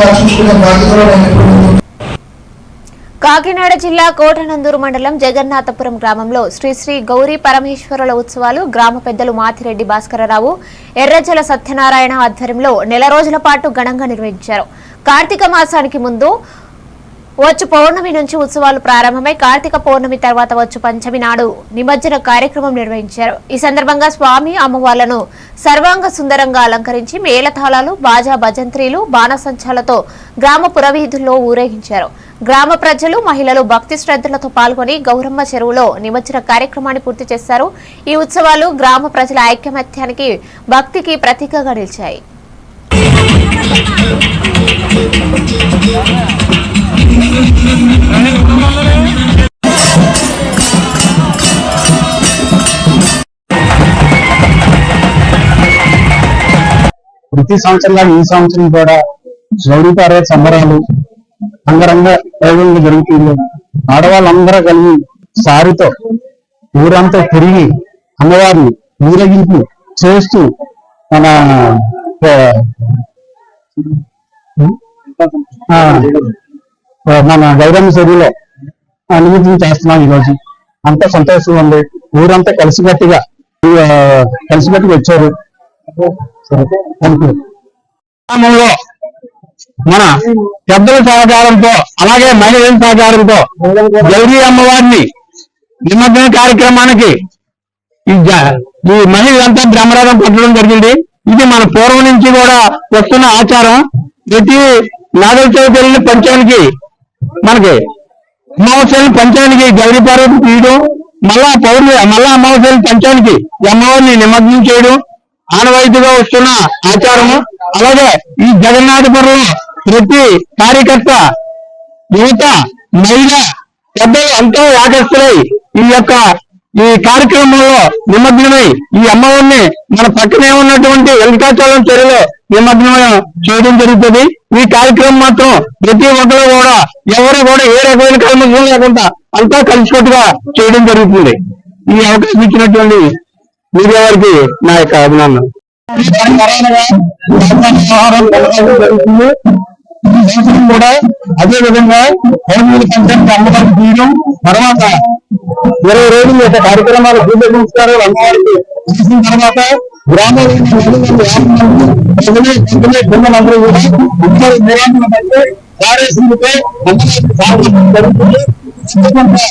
బాధ్యతలో నేను ఎప్పుడు కాకినాడ జిల్లా కోటనందూరు మండలం జగన్నాథపురం గ్రామంలో శ్రీ శ్రీ గౌరీ పరమేశ్వరుల ఉత్సవాలు గ్రామ పెద్దలు మాతిరెడ్డి భాస్కరరావు ఎర్రజల సత్యనారాయణ ఆధ్వర్యంలో నెల రోజుల పాటు ఘనంగా నిర్వహించారు. కార్తీక మాసానికి ముందు వచ్చు పౌర్ణమి నుంచి ఉత్సవాలు ప్రారంభమై కార్తీక పౌర్ణమి తర్వాత వచ్చు పంచమి నాడు నిమజ్జన కార్యక్రమం నిర్వహించారు. ఈ సందర్భంగా స్వామి అమ్మవార్లను సర్వాంగ సుందరంగా అలంకరించి మేళతాళాలు బాజా భజంత్రీలు బాణసంచాలతో గ్రామ పురవీధుల్లో ఊరేగించారు. గ్రామ ప్రజలు మహిళలు భక్తి శ్రద్ధలతో పాల్గొని గౌరమ్మ చెరువులో నిమజ్జన కార్యక్రమాన్ని పూర్తి చేశారు. ఈ ఉత్సవాలు గ్రామ ప్రజల ఐకమత్యానికి భక్తికి ప్రతీకగా నిలిచాయి. ప్రతి సంవత్సరంగా ఈ సంవత్సరం కూడా గౌరీ పార్వతి సంబరాలు అంగరంగ వైభవంగా జరుగుతుంది. ఆడవాళ్ళందరూ కలిగి సారితో ఊరంతా తిరిగి అమ్మవారిని ఊరేగింపు చేస్తూ మన మన గౌరవ చెరువులో నిమజ్జనం చేస్తున్నాం ఈరోజు. అంతా సంతోషంగా ఉంది. ఊరంతా కలిసికట్టుగా కలిసికట్టుగా వచ్చారు. గ్రామంలో మన పెద్దల సహకారంతో అలాగే మహిళల సహకారంతో గౌరీ అమ్మవారిని నిమజ్జన కార్యక్రమానికి ఈ మహిళలంతా బ్రహ్మరథం పట్టడం జరిగింది. ఇది మన పూర్వం నుంచి కూడా వస్తున్న ఆచారం. ప్రతి నాగల చవితి పంచానికి మనకి అమావాస్యలు పంచానికి గౌరీ పార్వతి తీయడం మళ్ళా పౌర్ణమి మళ్ళా అమావాస్యలు పంచానికి అమ్మవారిని నిమగ్నం చేయడం ఆనవాయితీగా వస్తున్న ఆచారము. అలాగే ఈ జగన్నాథపురంలో ప్రతి కార్యకర్త యువత మహిళ పెద్దలు ఎంతో ఆకర్షులై ఈ యొక్క ఈ కార్యక్రమంలో నిమగ్నమై ఈ అమ్మవారిని మన పక్కనే ఉన్నటువంటి వెంకటాచలం చెరువులో నిమగ్నం చేయడం జరుగుతుంది. ఈ కార్యక్రమం మాత్రం ప్రతి ఒక్కరు కూడా ఎవరు కూడా ఏ రకమైన కర్మం లేకుండా అంతా కలిసికట్టుగా చేయడం జరుగుతుంది. ఈ అవకాశం ఇచ్చినటువంటి మీడియా వారికి నా యొక్క అభినందన కూడా అదే విధంగా పౌర్ణమి అమ్మవారికి తీయడం తర్వాత ఇరవై రోజులు యొక్క కార్యక్రమాలు పూజ సంస్కారాలు అమ్మవారికి చేసిన తర్వాత గ్రామంలో పిల్లలందరూ కూడా అందరూ నిరాశ పడితే వారేసిందితో అమ్మవారికి